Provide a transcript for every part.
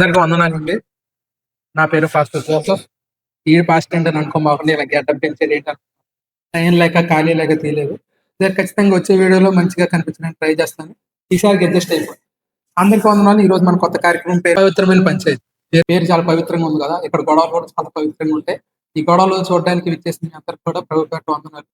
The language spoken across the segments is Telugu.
అందరికీ వందనాలండి నా పేరు ఫాస్టర్ జోసఫ్. ఈ పాస్ట్ అంటే అనుకోమాకండి ఇలా గడ్డ పెంచేది టైం లేక ఖాళీ లేక తీయలేదు. నేను ఖచ్చితంగా వచ్చే వీడియోలో మంచిగా కనిపించడానికి ట్రై చేస్తాను. ఈసారికి అడ్జస్ట్ అయిపోయి అందరికీ వందనాలు. ఈ రోజు మన కొత్త కార్యక్రమం పేరు పవిత్రమైన పంచాయతీ. పేరు- చాలా పవిత్రంగా ఉంది కదా. ఇక్కడ గొడవలు కూడా చాలా పవిత్రంగా ఉంటాయి. ఈ గొడవలు చూడడానికి విచ్చేసిన అందరికి కూడా ప్రభుత్వ వందనాలు.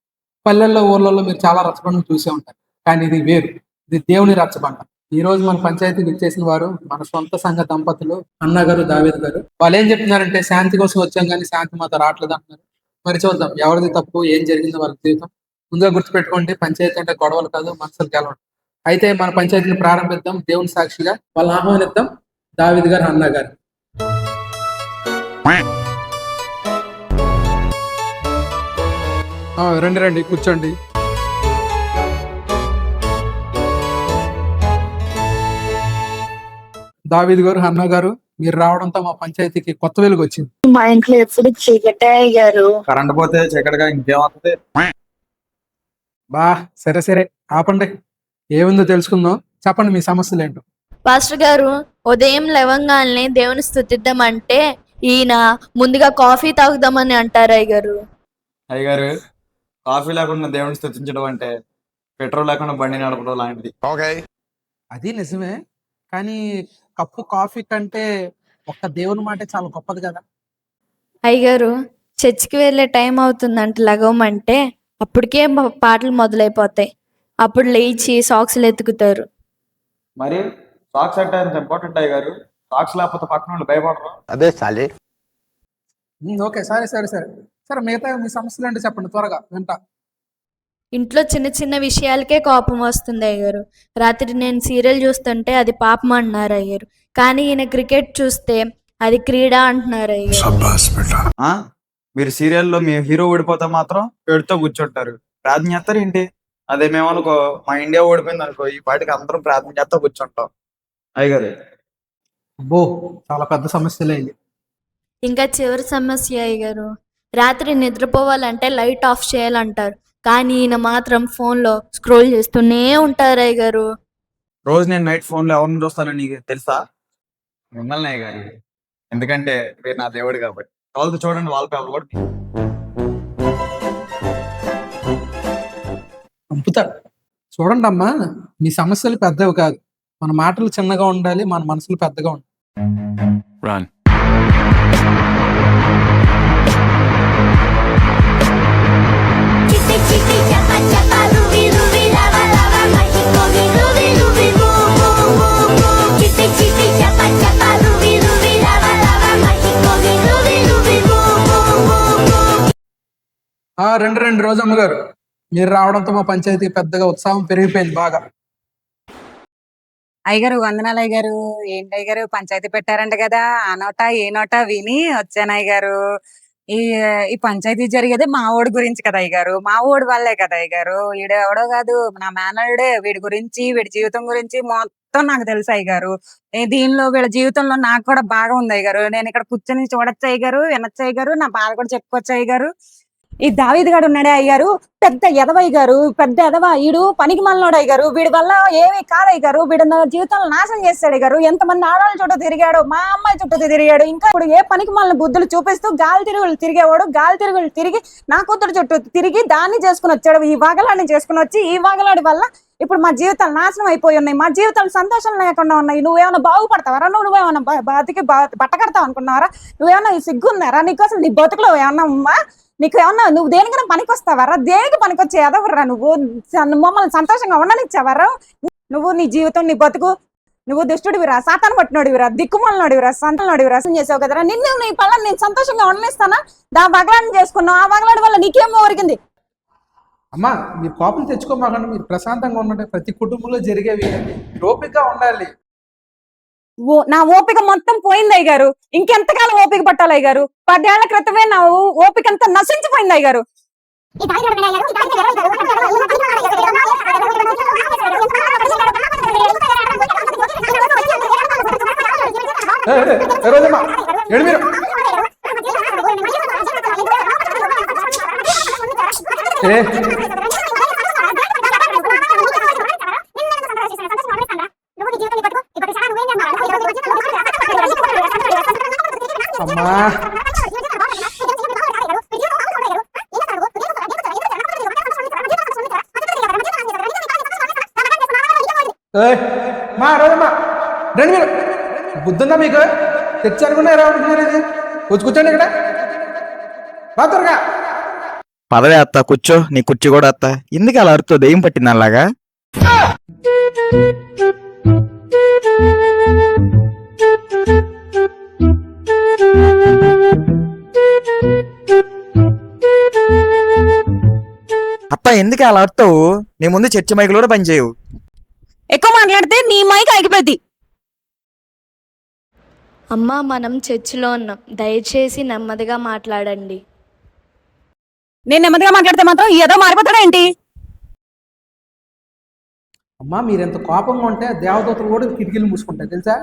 పల్లెల్లో ఊర్లలో మీరు చాలా రచ్చబండలు చూసే ఉంటారు. కానీ ఇది వేరు. ఇది దేవుని రచ్చబండ. ఈ రోజు మన పంచాయతీకి ఇచ్చేసిన వారు మన సొంత సంఘ దంపతులు అన్న గారు దావేద్ గారు. వాళ్ళు ఏం చెప్తున్నారంటే శాంతి కోసం వచ్చాం కానీ శాంతి మాత రావట్లేదు అంటున్నారు. మరి చూద్దాం ఎవరిది తప్పు ఏం జరిగిందో వాళ్ళ జీవితం. ముందుగా గుర్తుపెట్టుకోండి పంచాయతీ అంటే గొడవలు కాదు మనసులు గెలవడం. అయితే మన పంచాయతీని ప్రారంభిద్దాం దేవుని సాక్షిగా. వాళ్ళని ఆహ్వానిద్దాం దావేద్ గారు అన్న గారు. ఆ, రండి రండి కూర్చోండి. దావీద్ గారు అన్న గారు మీరు రావడంతో మా పంచాయతీకి కొత్త వెలుగు వచ్చింది. మా ఇంట్లో ఎప్పుడు చీకటే అయ్యారు. కరెంట్ పోతే చీకటిగా ఇంకేమవుతుంది? బా సరే సరే ఆపండి. ఏముందో తెలుసుకుందాం. చెప్పండి మీ సమస్యలు ఏంటో. పాస్టర్ గారు ఉదయం లేవంగానే దేవుని స్థుతిద్దామంటే ఈయన ముందుగా కాఫీ తాగుదామని అంటారు అయ్య గారు అయ్యగారు కాఫీ లేకుండా దేవుని స్థుతించడం అంటే పెట్రోల్ లేకుండా బండి నడపడం లాంటిది. అది నిజమే కానీ కప్పు కాఫీ కంటే ఒక్క దేవుని మాట చాలా గొప్పది కదా? అయ్య గారు చర్చికి వెళ్ళే టైం అవుతుందంట లగవమంటే అప్పటికే పాటలు మొదలైపోతాయి. అప్పుడు లేచి సాక్స్లు ఎత్తుకుతారు. మరి సాక్స్ అంటే అంత ఇంపార్టెంట్ అయ్యగారు? సాక్స్ లేకపోతే పక్కన వాళ్ళు భయపడరు. అదే సాలే ఉమ్, ఓకే సరే సరే సరే. సరే మిగతా మీ సమస్యలు ఏంటో చెప్పండి త్వరగా వింటా. ఇంట్లో చిన్న చిన్న విషయాలకే కోపం వస్తుంది అయ్యారు రాత్రి నేను సీరియల్ చూస్తుంటే అది పాపం అంటున్నారు అయ్యారు కానీ ఈయన క్రికెట్ చూస్తే అది క్రీడ అంటున్నారు అయ్యారు ఆ? మీరు సీరియల్లో మీ హీరో ఓడిపోతే మాత్రం పెడుతూ కూర్చుంటారు. ప్రార్థన చేస్తారు ఏంటి? అదే మేము అనుకో మా ఇండియా ఓడిపోయింది అనుకో ఈ పాటికి అందరం ప్రార్థన చేస్తా కూర్చుంటాం. అయ్యగారు. అబ్బో చాలా పెద్ద సమస్యలే ఇంకా చివరి సమస్య అయ్య గారు రాత్రి నిద్రపోవాలంటే లైట్ ఆఫ్ చేయాలంటారు. కానీ ఈయన మాత్రం ఫోన్లో స్క్రోల్ చేస్తూనే ఉంటారు అయ్య గారు. రోజు నేను నైట్ ఫోన్లో ఎవరిని చూస్తానో నీకు తెలుసా? మిమ్మల్ని గారు. ఎందుకంటే మీరు నా దేవుడు కాబట్టి. వాళ్ళతో చూడండి వాల్ పేపర్ కూడా పంపుతాడు చూడండి అమ్మా మీ సమస్యలు పెద్దవి కాదు. మన మాటలు చిన్నగా ఉండాలి మన మనసులు పెద్దగా ఉండాలి. రెండు రెండు రోజమ్మ గారు మీరు రావడంతో మా పంచాయతీ పెద్దగా ఉత్సాహం పెరిగిపోయింది బాగా. అయ్యగారు వందనాలు అయ్యగారు. ఏంటి అయ్యగారు పంచాయతీ పెట్టారంట కదా. ఆ నోట ఏ నోట విని వచ్చాను అయ్యగారు. ఈ ఈ పంచాయతీ జరిగేది మా ఓడి గురించి కదా అయ్యగారు. మా ఓడి వాళ్ళే కదా అయ్యగారు. వీడు ఎవడో కాదు నా మేనల్డే వీడి గురించి వీడి జీవితం గురించి మొత్తం నాకు తెలుసు అయ్యగారు. దీనిలో వీళ్ళ జీవితంలో నాకు కూడా బాగా ఉంది అయ్యగారు. నేను ఇక్కడ కూర్చొని చూడొచ్చు అయ్యగారు వినొచ్చు అయ్యగారు నా బాధ కూడా చెప్పుకోవచ్చు అయ్యగారు. ఈ దావీద్ గారు ఉన్నాడే అయ్యారు పెద్ద ఎదవయ్య గారు పెద్ద ఎదవ ఈడు పనికి మల్లనోడు అయ్యారు వీడి వల్ల ఏమీ కాదయ్య గారు వీడి జీవితంలో నాశనం చేస్తాడు గారు ఎంతమంది ఆడవాళ్ళ చుట్టూ తిరిగాడు మా అమ్మాయి చుట్టూ తిరిగాడు. ఇంకా ఇప్పుడు ఏ పనికి మళ్ళీ బుద్ధులు చూపిస్తూ గాలి తిరుగులు తిరిగేవాడు గాలి తిరుగులు తిరిగి నా కూతురు చుట్టూ తిరిగి దాన్ని చేసుకుని వచ్చాడు. ఈ వాగలాడిని చేసుకుని వచ్చి ఈ వాగలాడి వల్ల ఇప్పుడు మా జీవితాలు నాశనం అయిపోయి ఉన్నాయి. మా జీవితాలు సంతోషం లేకుండా ఉన్నాయి. నువ్వేమైనా బాగుపడతావరా? నువ్వు నువ్వేమైనా బతికి బ- బట్ట కడతావు అనుకున్నావరా? నువ్వేమైనా సిగ్గున్నారా? నీకోసం నీ బతుకులో ఏమన్నా నీకు ఏమన్నా నువ్వు దేనికైనా పనికి వస్తావరా దేనికి పనికొచ్చే ఎదవరా నువ్వు మమ్మల్ని సంతోషంగా ఉండనిచ్చావరా? నువ్వు నీ జీవితం నీ బతుకు నువ్వు దుష్టుడివిరా సాతాను పట్టినోడివిరా దిక్కుమాలనోడివిరా సంతనోడివిరా అసలు చేసావు కదరా? నిన్ను నీ పళ్ళని నేను సంతోషంగా ఉండనిస్తానా? దా బగలాన్ని చేసుకున్నావు. ఆ బగలాడి వల్ల నీకేం ఒరిగింది అమ్మా మీ కోపం తెచ్చుకోమాకండి. మీరు ప్రశాంతంగా ఉండండి. ప్రతి కుటుంబంలో జరిగేవి ఓపికగా ఉండాలి. నా ఓపిక మొత్తం పోయింది అయ్యారు ఇంకెంతకాలం ఓపిక పట్టాలి అయ్యారు పదేళ్ళ క్రితమే నా ఓపిక అంతా నశించిపోయింది అయ్యారు ఏ, మా రోజమ్మా రండి మీరు. బుద్ధుందా మీకు? తెచ్చానుకున్నా ఎలా అనుకున్నారు ఇది. వచ్చి కూర్చోండి ఇక్కడ. రా త్వరగా. పదవే అత్త కూర్చో. నీ కుర్చీ కూడా అత్త. ఎందుకు అలా అరుతో దెయ్యం పట్టింది అలాగా ఎందుకు అలా అరుతావు నీ ముందు చర్చి మైకులు కూడా పనిచేయవు. ఎక్కువ మాట్లాడితే నీ మైక్ ఆగిపోద్ది. అమ్మా మనం చర్చిలో ఉన్నాం. దయచేసి నెమ్మదిగా మాట్లాడండి. నేను నెమ్మదిగా మాట్లాడితే మాత్రం ఏదో మారిపోతాడా ఏంటి? అమ్మా మీరు ఎంత కోపంగా ఉంటే దేవదూతలు కూడా కిటికీలు మూసుకుంటాయి తెలుసా?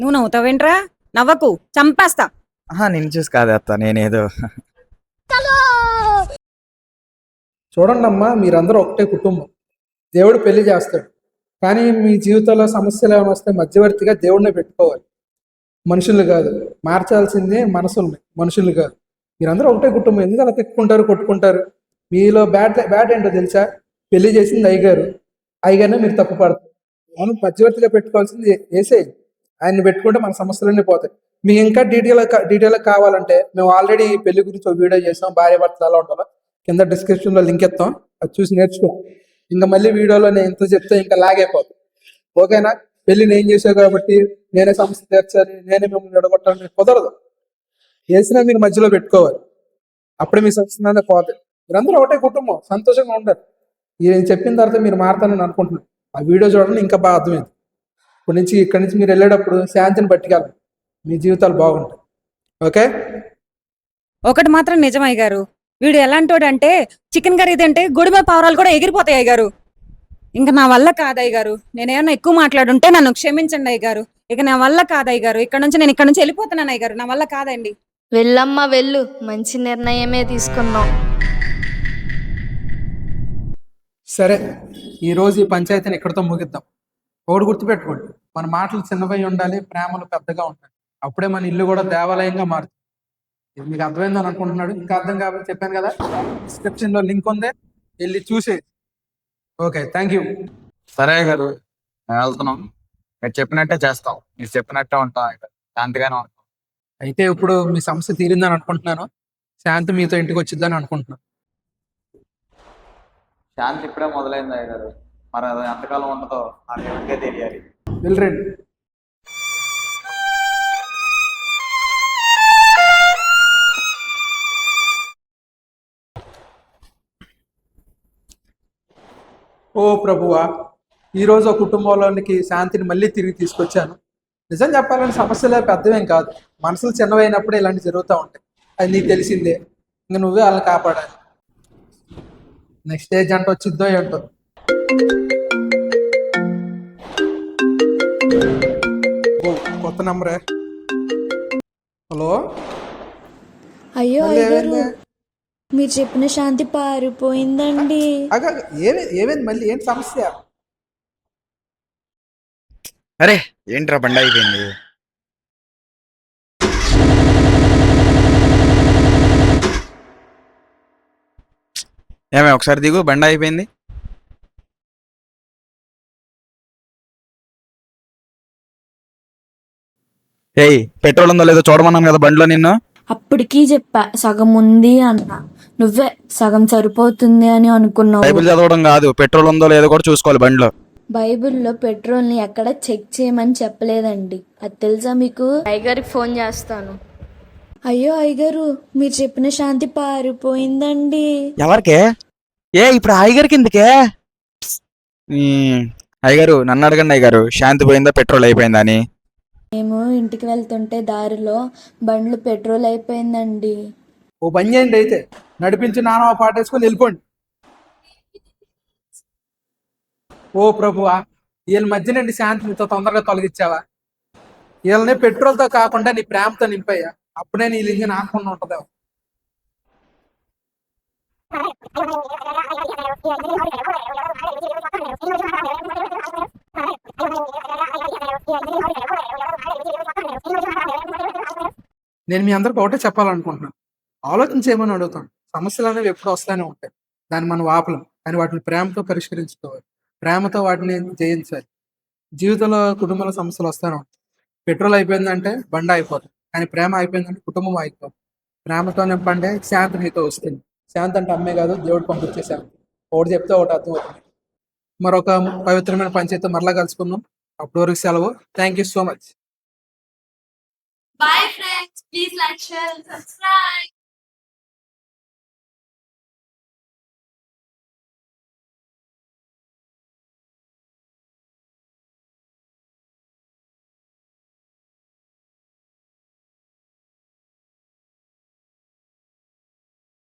నువ్వు నవ్వుతావేంట్రా? నవ్వకు. చంపేస్తా. ఆహా, నేను చూసి కాదు అత్త నేనేదో. చూడండి అమ్మా మీరందరూ ఒకటే కుటుంబం. దేవుడు పెళ్ళి చేస్తాడు. కానీ మీ జీవితంలో సమస్యలు ఏమైనా వస్తే మధ్యవర్తిగా దేవుడినే పెట్టుకోవాలి. మనుషులు కాదు. మార్చాల్సిందే మనసుల్ని. మనుషులు కాదు. మీరందరూ ఒకటే కుటుంబం. ఎందుకు అలా తిట్టుకుంటారు కొట్టుకుంటారు? మీలో బ్యాడ్ బ్యాడ్ ఏంటో తెలుసా? పెళ్ళి చేసింది అయ్యగారు. అయ్యగారినే మీరు తప్పు పడతారు. మనం మధ్యవర్తిగా పెట్టుకోవాల్సింది వేసే ఆయన్ని పెట్టుకుంటే మన సమస్యలన్నీ పోతాయి. మీకు ఇంకా డీటెయిల్ డీటెయిల్ కావాలంటే మేము ఆల్రెడీ పెళ్ళి గురించి వీడియో చేసాం. భార్య భర్తలు ఎలా ఉండాలో కింద డిస్క్రిప్షన్లో లింక్ ఇస్తాం. అది చూసి నేర్చుకో. ఇంకా మళ్ళీ వీడియోలో నేను ఎంత చెప్తే ఇంకా లాగైపోతుంది ఓకేనా పెళ్ళి నేను చేసావు కాబట్టి నేనే సమస్య తీర్చాలి నేనే మిమ్మల్ని నిడగొట్టాలని కుదరదు. చేసినా మీరు మధ్యలో పెట్టుకోవాలి. అప్పుడే మీ సమస్య పోతుంది మీరందరూ ఒకటే కుటుంబం సంతోషంగా ఉండరు ఇది నేను చెప్పిన తర్వాత మీరు మారుతానని అనుకుంటున్నాను. ఆ వీడియో చూడండి ఇంకా బాగా అర్థమైంది. ఇప్పటి నుంచి ఇక్కడి నుంచి మీరు వెళ్ళేటప్పుడు శాంతిని పట్టుకెళ్ళండి. మీ జీవితాలు బాగుంటాయి. ఓకే ఒకటి మాత్రం నిజమయ్య గారు. వీడు ఎలాంటోడు అంటే చికెన్ కర్రీ తింటే గుడిమ పావురాలు కూడా ఎగిరిపోతాయి అయ్య గారు ఇంకా నా వల్ల కాదయ్య గారు నేనేమన్నా ఎక్కువ మాట్లాడుంటే నన్ను క్షమించండి అయ్య గారు ఇక నా వల్ల కాదయ్య గారు ఇక్కడ నుంచి నేను ఇక్కడ నుంచి వెళ్ళిపోతున్నాను అయ్య గారు నా వల్ల కాదండి. వెళ్ళమ్మా వెళ్ళు. మంచి నిర్ణయమే తీసుకున్నాం. సరే ఈ రోజు ఈ పంచాయతీని ఇక్కడితో ముగిద్దాం. ఒకటి గుర్తుపెట్టుకోండి మన మాటలు చిన్నవై ఉండాలి ప్రేమలు పెద్దగా ఉండాలి. అప్పుడే మన ఇల్లు కూడా దేవాలయంగా మారుతుంది. ఇది మీకు అర్థమైందని అనుకుంటున్నాడు. ఇంకా అర్థం కాబట్టి చెప్పాను కదా. డిస్క్రిప్షన్లో లింక్ ఉంది. వెళ్ళి చూసే. Okay thank you. సరే గారు వెళ్తున్నాం. మీరు చెప్పినట్టే చేస్తాం. మీరు చెప్పినట్టే ఉంటాం ఇక్కడ శాంతిగానే ఉంటాం. అయితే ఇప్పుడు మీ సమస్య తీరిందని అనుకుంటున్నాను. శాంతి మీతో ఇంటికి వచ్చిందని అనుకుంటున్నాను. శాంతి ఇప్పుడే మొదలైంది గారు. మరి అది ఎంతకాలం ఉంటుందో ఆ దేవుడికే తెలియాలి. వెళ్ళరండి ఓ ప్రభువా ఈరోజు కుటుంబంలోనికి శాంతిని మళ్ళీ తిరిగి తీసుకొచ్చాను. నిజం చెప్పాలని సమస్యలే పెద్దవేం కాదు. మనసులు చిన్నవైనప్పుడే ఇలాంటి జరుగుతూ ఉంటాయి. అది నీకు తెలిసిందే. ఇంక నువ్వే వాళ్ళని కాపాడాలి. నెక్స్ట్ ఏజ్ అంటే వచ్చిద్దో ఏంటో. కొత్త నంబరే. హలో? అయ్యో? మీరు చెప్పిన శాంతి పారిపోయిందండి. అగ ఏమి ఏమైంది మళ్ళీ? ఏంటి సమస్య? అరే ఏంట్రా బండి అయిపోయింది ఏమే ఒకసారి దిగు బండి అయిపోయింది ఏయ్ పెట్రోల్ ఉందో లేదో చూడమన్నాను కదా బండిలో నిన్ను. అప్పటికీ చెప్పా సగం ఉంది అన్న. నువ్వే సగం సరిపోతుంది అని అనుకున్నావు. బైబిల్ చదవడం కాదు పెట్రోల్ ఉందో లేదో కూడా చూసుకోవాలి బండిలో. బైబిల్లో పెట్రోల్ని ఎక్కడ చెక్ చేయమని చెప్పలేదండి. అది తెలుసా మీకు? అయ్యగారికి ఫోన్ చేస్తాను. అయ్యో అయ్యగారు మీరు చెప్పిన శాంతి పారిపోయిందండి. ఎవరికే? ఏ ఇప్పుడు అయ్యగారి కిందకే అయ్యగారు నన్ను అడగండి అయ్యగారు శాంతి పోయిందా పెట్రోల్ అయిపోయిందా అని? మేము ఇంటికి వెళ్తుంటే దారిలో బండ్లు పెట్రోల్ అయిపోయిందండి. ఓ పని చేయండి అయితే. నడిపించి నానవ పాటేసుకొని వెళ్ళిపోండి. ఓ ప్రభువా వీళ్ళ మధ్య నుండి శాంతి నీతో తొందరగా తొలగించావా వీళ్ళని పెట్రోల్తో కాకుండా నీ ప్రేమతో నింపయ్యా అప్పుడే నీ లింగ ఆకుండా ఉంటుందా నేను మీ అందరికి ఒకటే చెప్పాలనుకుంటున్నాను. ఆలోచించేమని అడుగుతాను సమస్యలు అనేవి ఎప్పుడు వస్తూనే ఉంటాయి. దాన్ని మనం ఆపలం. కానీ వాటిని ప్రేమతో పరిష్కరించుకోవాలి. ప్రేమతో వాటిని జయించాలి. జీవితంలో కుటుంబంలో సమస్యలు వస్తూనే ఉంటాయి. పెట్రోల్ అయిపోయిందంటే బండి అయిపోతుంది కానీ ప్రేమ అయిపోయిందంటే కుటుంబం అయిపోతుంది ప్రేమతో నింపండి శాంతి మీతో వస్తుంది. శాంతి అంటే అమ్మే కాదు దేవుడు పంపించే శాంతి. ఒకటి చెప్తే ఒకటి అర్థం అవుతుంది మరొక పవిత్రమైన పంచాయతీ మరలా కలుసుకుందాం. అప్పటి వరకు సెలవు. Thank you so much Bye friends. Please like, share and subscribe.